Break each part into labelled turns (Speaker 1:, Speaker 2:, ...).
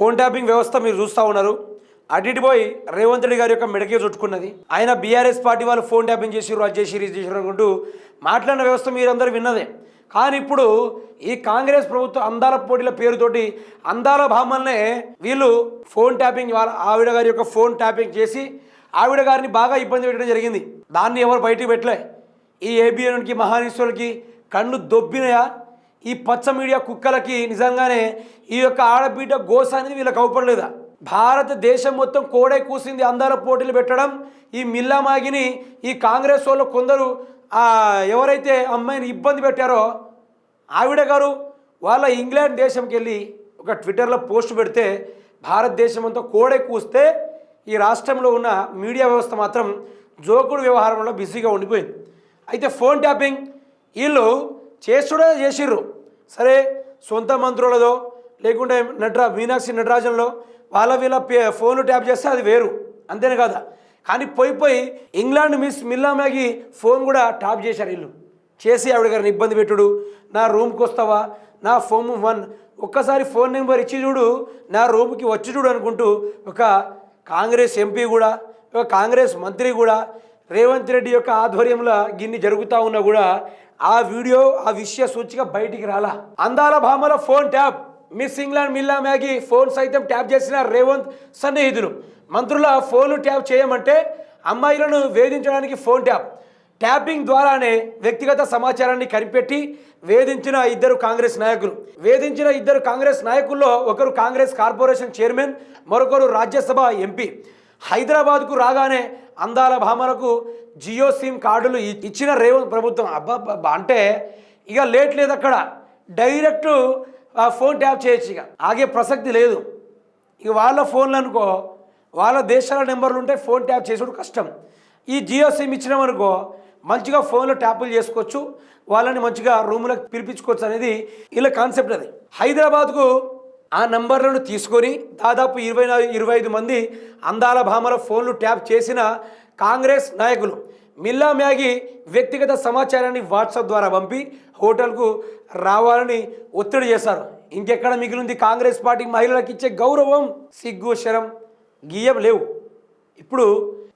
Speaker 1: Phone tapping వ్యవస్థ మీరు చూస్తూ ఉన్నారు. అటు పోయి రేవంత్ రెడ్డి గారి యొక్క మెడకే చుట్టుకున్నది. ఆయన బీఆర్ఎస్ పార్టీ వాళ్ళు ఫోన్ ట్యాపింగ్ చేసిరు అది చేసిర్రు ఇది చేసిర్రు అనుకుంటూ మాట్లాడిన వ్యవస్థ మీరందరూ విన్నదే. కానీ ఇప్పుడు ఈ కాంగ్రెస్ ప్రభుత్వం అందాల పోటీల పేరుతోటి అందాల భామల్నే వీళ్ళు ఫోన్ ట్యాపింగ్ వాళ్ళ ఆవిడ గారి యొక్క ఫోన్ ట్యాపింగ్ చేసి ఆవిడ గారిని బాగా ఇబ్బంది పెట్టడం జరిగింది. దాన్ని ఎవరు బయటికి పెట్టలే. ఈ ఏబిఎన్కి మహానీశ్వరులకి కళ్ళు దొబ్బినయా? ఈ పచ్చ మీడియా కుక్కలకి నిజంగానే ఈ యొక్క ఆడబిడ్డ గోస అనేది వీళ్ళకి అవపడలేదా? భారతదేశం మొత్తం కోడే కూసింది అందాల పోటీలు పెట్టడం ఈ మిల్లా మాగిని ఈ కాంగ్రెస్ వాళ్ళు కొందరు ఆ, ఎవరైతే అమ్మాయిని ఇబ్బంది పెట్టారో ఆవిడ గారు వాళ్ళ ఇంగ్లాండ్ దేశంకి వెళ్ళి ఒక ట్విట్టర్లో పోస్ట్ పెడితే భారతదేశం అంతా కోడే కూస్తే ఈ రాష్ట్రంలో ఉన్న మీడియా వ్యవస్థ మాత్రం జోకుడు వ్యవహారంలో బిజీగా ఉండిపోయింది. అయితే ఫోన్ ట్యాపింగ్ వీళ్ళు చేసుడే చేసిర్రు. సరే సొంత మంత్రులదో లేకుంటే నటరా మీనాక్షి నటరాజన్లో వాళ్ళ వీళ్ళ పే- ఫోన్లు ట్యాప్ చేస్తే అది వేరు. అంతేనే కదా? కానీ పోయి పోయి England miss Milla Magee phone కూడా టాప్ చేశారు వీళ్ళు. చేసి ఆవిడ గారిని ఇబ్బంది పెట్టుడు. నా రూమ్కి వస్తావా? నా ఫోన్ వన్. ఒక్కసారి ఫోన్ నెంబర్ ఇచ్చి చూడు. నా రూమ్కి వచ్చి చూడు అనుకుంటూ ఒక కాంగ్రెస్ ఎంపీ కూడా ఒక కాంగ్రెస్ మంత్రి కూడా రేవంత్ రెడ్డి యొక్క ఆధ్వర్యంలో గిన్ని జరుగుతూ ఉన్నా కూడా ఆ వీడియో ఆ విషయ సూచిక బయటికి రాలా. అందాల భామల phone tap. Miss England Milla Magee phone సైతం ట్యాప్ చేసిన రేవంత్ సన్నిహితులు. మంత్రుల ఫోన్లు ట్యాప్ చేయమంటే అమ్మాయిలను వేధించడానికి ఫోన్ ట్యాప్. ట్యాపింగ్ ద్వారానే వ్యక్తిగత సమాచారాన్ని కనిపెట్టి వేధించిన ఇద్దరు కాంగ్రెస్ నాయకులు. వేధించిన ఇద్దరు కాంగ్రెస్ నాయకుల్లో ఒకరు కాంగ్రెస్ కార్పొరేషన్ చైర్మన్ మరొకరు రాజ్యసభ ఎంపీ. హైదరాబాద్కు రాగానే అందాల భామలకు జియో సిమ్ కార్డులు ఇచ్చిన రేవంత్ ప్రభుత్వం. అబ్బా అంటే ఇక లేట్ లేదు అక్కడ. డైరెక్ట్ ఫోన్ ట్యాప్ చేయొచ్చు ఇక. ఆగే ప్రసక్తి లేదు. ఇక వాళ్ళ ఫోన్లు అనుకో వాళ్ళ దేశాల నెంబర్లు ఉంటే ఫోన్ ట్యాప్ చేసుడు కష్టం. ఈ జియో సిమ్ ఇచ్చినామనుకో మంచిగా ఫోన్లో ట్యాపులు చేసుకోవచ్చు. వాళ్ళని మంచిగా రూమ్లకు పిలిపించుకోవచ్చు అనేది వీళ్ళ కాన్సెప్ట్ అది. హైదరాబాద్కు ఆ నంబర్లను తీసుకొని దాదాపు ఇరవై నాలుగు ఇరవై ఐదు మంది అందాల భామల ఫోన్లు ట్యాప్ చేసిన కాంగ్రెస్ నాయకులు మిల్లా మ్యాగీ వ్యక్తిగత సమాచారాన్ని వాట్సాప్ ద్వారా పంపి హోటల్కు రావాలని ఒత్తిడి చేశారు. ఇంకెక్కడ మిగిలింది? కాంగ్రెస్ పార్టీ మహిళలకు ఇచ్చే గౌరవం సిగ్గు శరం గీయం లేవు. ఇప్పుడు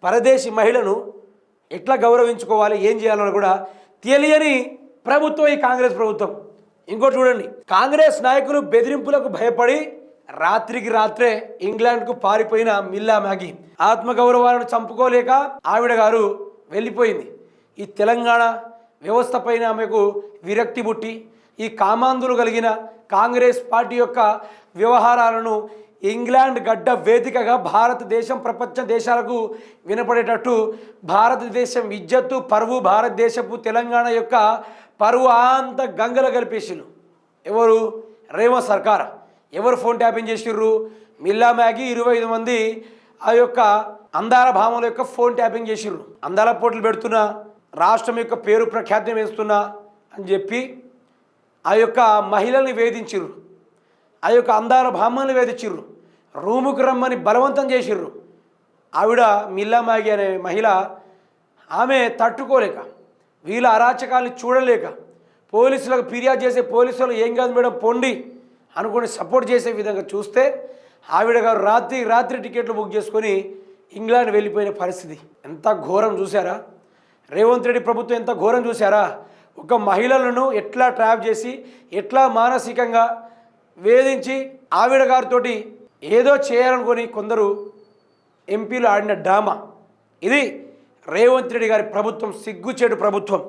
Speaker 1: పరదేశీ మహిళను ఎట్లా గౌరవించుకోవాలి? ఏం చేయాలని కూడా తెలియని ప్రభుత్వం ఈ కాంగ్రెస్ ప్రభుత్వం. ఇంకోటి చూడండి. కాంగ్రెస్ నాయకులు బెదిరింపులకు భయపడి రాత్రికి రాత్రే ఇంగ్లాండ్కు పారిపోయిన మిల్లా మ్యాగీ. ఆత్మగౌరవాలను చంపుకోలేక ఆవిడ గారు వెళ్ళిపోయింది. ఈ తెలంగాణ వ్యవస్థ పైన ఆమెకు విరక్తి పుట్టి ఈ కామాంధులు కలిగిన కాంగ్రెస్ పార్టీ యొక్క వ్యవహారాలను ఇంగ్లాండ్ గడ్డ వేదికగా భారతదేశం ప్రపంచ దేశాలకు వినపడేటట్టు భారతదేశం ఇజ్జత్తు పరువు భారతదేశపు తెలంగాణ యొక్క పరువు అంత గంగల కలిపేసిరు ఎవరు? రేమ సర్కార్. ఎవరు ఫోన్ ట్యాపింగ్ చేసిర్రు మిల్లా మ్యాగీ ఇరవై ఐదు మంది ఆ యొక్క అందాల భామల యొక్క ఫోన్ ట్యాపింగ్ చేసిర్రు అందాల పోటీలు పెడుతున్నా రాష్ట్రం యొక్క పేరు ప్రఖ్యాతం వేస్తున్నా అని చెప్పి ఆ యొక్క మహిళల్ని వేధించిర్రు ఆ యొక్క అందాల భామల్ని వేధించిర్రు రూముకు రమ్మని బలవంతం చేసిర్రు. ఆవిడ మిల్లామాగి అనే మహిళ ఆమె తట్టుకోలేక వీళ్ళ అరాచకాల్ని చూడలేక పోలీసులకు ఫిర్యాదు చేసే పోలీసులు ఏం కాదు మేడం పొండి అనుకుని సపోర్ట్ చేసే విధంగా చూస్తే ఆవిడ గారు రాత్రి రాత్రి టికెట్లు బుక్ చేసుకొని ఇంగ్లాండ్ వెళ్ళిపోయిన పరిస్థితి. ఎంత ఘోరం చూసారా రేవంత్ రెడ్డి ప్రభుత్వం ఎంత ఘోరం చూసారా ఒక మహిళలను ఎట్లా ట్రాప్ చేసి ఎట్లా మానసికంగా వేధించి ఆవిడ గారితోటి ఏదో చేయాలనుకొని కొందరు ఎంపీలు ఆడిన డ్రామా. ఇది రేవంత్ రెడ్డి గారి ప్రభుత్వం సిగ్గుచేటు ప్రభుత్వం.